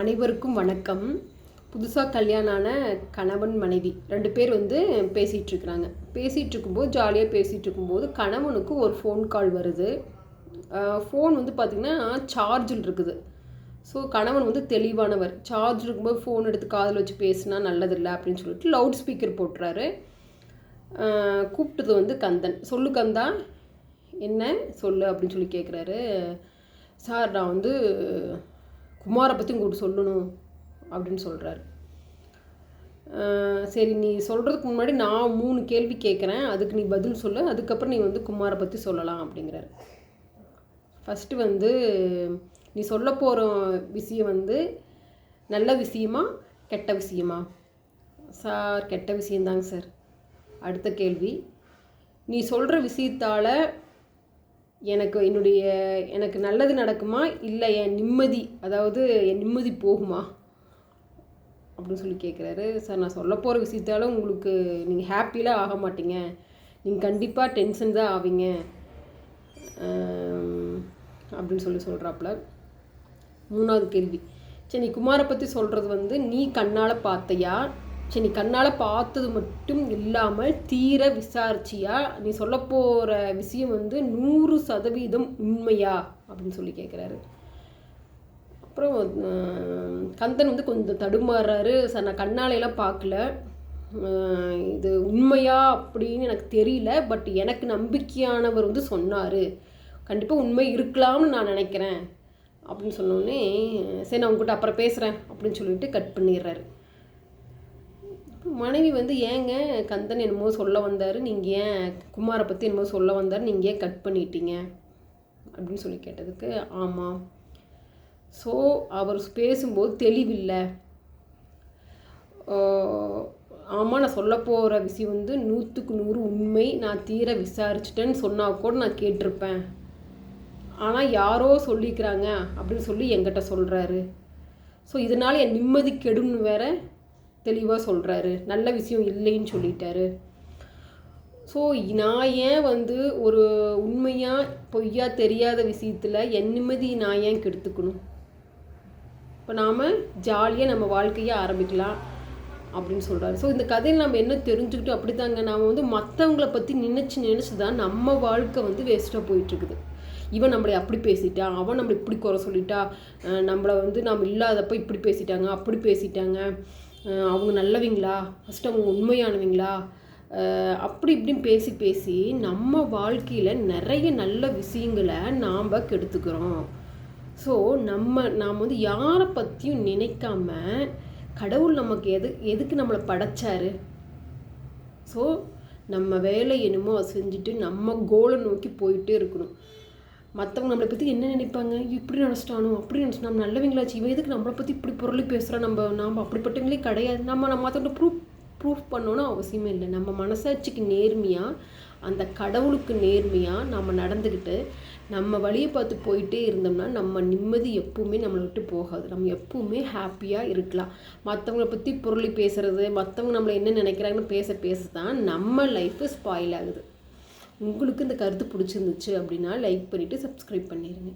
அனைவருக்கும் வணக்கம். புதுசாக கல்யாணம் ஆன கணவன் மனைவி ரெண்டு பேர் வந்து பேசிகிட்டு இருக்கிறாங்க பேசிகிட்டு இருக்கும்போது ஜாலியாக பேசிகிட்டு இருக்கும்போது கணவனுக்கு ஒரு ஃபோன் கால் வருது. ஃபோன் வந்து பார்த்திங்கன்னா சார்ஜில் இருக்குது. ஸோ கணவன் வந்து தெளிவானவர். சார்ஜ் இருக்கும்போது ஃபோன் எடுத்து காதில் வச்சு பேசினா நல்லதில்லை அப்படின்னு சொல்லிட்டு லவுட் ஸ்பீக்கர் போட்டுறாரு. கூப்பிட்டது வந்து கந்தன். சொல்லு கந்தா என்ன? சொல்லு அப்படின்னு சொல்லி கேட்குறாரு சார் நான் வந்து குமாரை பற்றி உங்களுக்கு சொல்லணும் அப்படின்னு சொல்கிறாரு சரி நீ சொல்கிறதுக்கு முன்னாடி நான் மூணு கேள்வி கேட்குறேன் அதுக்கு நீ பதில் சொல்லு. அதுக்கப்புறம் நீ வந்து குமாரை பற்றி சொல்லலாம் அப்படிங்கிறாரு. ஃபஸ்ட்டு வந்து நீ சொல்ல போகிற விஷயம் வந்து நல்ல விஷயமா கெட்ட விஷயமா? சார் கெட்ட விஷயந்தாங்க சார். அடுத்த கேள்வி. நீ சொல்கிற விஷயத்தால் எனக்கு என்னுடைய எனக்கு நல்லது நடக்குமா? இல்லை என் நிம்மதி அதாவது என் நிம்மதி போகுமா? அப்படின்னு சொல்லி கேட்குறாரு சார் நான் சொல்ல போகிற விஷயத்தாலும் உங்களுக்கு நீங்கள் ஹாப்பிலாம் ஆக மாட்டீங்க. நீங்கள் கண்டிப்பாக டென்ஷன் தான் ஆவீங்க. அப்படின்னு சொல்லி சொல்கிறாப்புல மூணாவது கேள்வி. சரி நீ குமாரை பற்றி சொல்கிறது வந்து நீ கண்ணால் பார்த்தையா? சரி நீ கண்ணால் பார்த்தது மட்டும் இல்லாமல் தீர விசாரிச்சியா? நீ சொல்ல போகிற விஷயம் வந்து நூறு சதவீதம் உண்மையா? அப்படின்னு சொல்லி கேட்குறாரு அப்புறம் கந்தன் வந்து கொஞ்சம் தடுமாறுறாரு சார் நான் கண்ணாலையெல்லாம் பார்க்கல. இது உண்மையா? அப்படின்னு எனக்கு தெரியல. பட் எனக்கு நம்பிக்கையானவர் வந்து சொன்னார். கண்டிப்பாக உண்மை இருக்கலாம்னு நான் நினைக்கிறேன். அப்படின்னு சொன்னோடனே சரி நான் உங்ககிட்ட அப்புறம் பேசுகிறேன் அப்படின்னு சொல்லிட்டு கட் பண்ணிடுறாரு. மனைவி வந்து ஏங்க கந்தன் என்னமோ சொல்ல வந்தார்? நீங்கள் ஏன் குமாரை பற்றி என்னமோ சொல்ல வந்தார்? நீங்கள் ஏன் கட் பண்ணிட்டீங்க? அப்படின்னு சொல்லி கேட்டதுக்கு ஆமாம் ஸோ அவர் பேசும்போது தெளிவில்லை. ஆமாம் நான் சொல்ல போகிற விஷயம் வந்து நூற்றுக்கு நூறு உண்மை. நான் தீர விசாரிச்சிட்டேன்னு சொன்னால் கூட நான் கேட்டிருப்பேன். ஆனால் யாரோ சொல்லிக்கிறாங்க அப்படின்னு சொல்லி என்கிட்ட சொல்கிறாரு ஸோ இதனால் என் நிம்மதி கெடுன்னு வேற தெளிவாக சொல்கிறாரு நல்ல விஷயம் இல்லைன்னு சொல்லிட்டாரு. ஸோ நான் ஏன் வந்து ஒரு உண்மையாக பொய்யா தெரியாத விஷயத்தில் என் நிம்மதி நான் ஏன் கெடுத்துக்கணும்? இப்போ நாம் ஜாலியாக நம்ம வாழ்க்கையை ஆரம்பிக்கலாம் அப்படின்னு சொல்கிறாரு ஸோ இந்த கதையில் நம்ம என்ன தெரிஞ்சுக்கிட்டோம் அப்படி தாங்க நாம் வந்து மற்றவங்கள பற்றி நினச்சி நினச்சி தான் நம்ம வாழ்க்கை வந்து வேஸ்ட்டாக போயிட்டுருக்குது. இவன் நம்மளை அப்படி பேசிட்டான் அவன் நம்மளை இப்படி குறை சொல்லிட்டா நம்மளை வந்து நாம் இல்லாதப்போ இப்படி பேசிட்டாங்க அப்படி பேசிட்டாங்க. அவங்க நல்லவங்களா? ஃபஸ்ட்டு அவங்க உண்மையானவங்களா? அப்படி இப்படின்னு பேசி பேசி நம்ம வாழ்க்கையில் நிறைய நல்ல விஷயங்களை நாம் கெடுத்துக்கிறோம். ஸோ நம்ம நாம் வந்து யாரை பற்றியும் நினைக்காம கடவுள் நமக்கு எது எதுக்கு நம்மளை படைச்சாரு? ஸோ நம்ம வேலை என்னமோ அதை செஞ்சுட்டு நம்ம கோலை நோக்கி போயிட்டே இருக்கணும். மற்றவங்க நம்மளை பற்றி என்ன நினைப்பாங்க? இப்படி நினச்சிட்டானோ? அப்படி நினச்சி நம்ம நல்லவங்களாச்சு. இவன் எதுக்கு நம்மளை பற்றி இப்படி பொருளி பேசுகிறோம் நம்ம நாம் அப்படிப்பட்டவங்களே கிடையாது. நம்ம நம்ம மற்றவங்க ப்ரூஃப் ப்ரூஃப் பண்ணணும்னு அவசியமே இல்லை. நம்ம மனசாட்சிக்கு நேர்மையாக அந்த கடவுளுக்கு நேர்மையாக நம்ம நடந்துக்கிட்டு நம்ம வழியை பார்த்து போயிட்டே இருந்தோம்னா நம்ம நிம்மதி எப்பவுமே நம்மளை விட்டு போகாது. நம்ம எப்பவுமே ஹாப்பியாக இருக்கலாம். மற்றவங்கள பற்றி பொருளி பேசுகிறது மற்றவங்க நம்மளை என்ன நினைக்கிறாங்கன்னு பேச பேச தான் நம்ம லைஃப்பு ஸ்பாயில் ஆகுது. உங்களுக்கு இந்த கருத்து பிடிச்சிருந்துச்சு அப்படின்னா லைக் பண்ணிவிட்டு சப்ஸ்கிரைப் பண்ணிடுங்க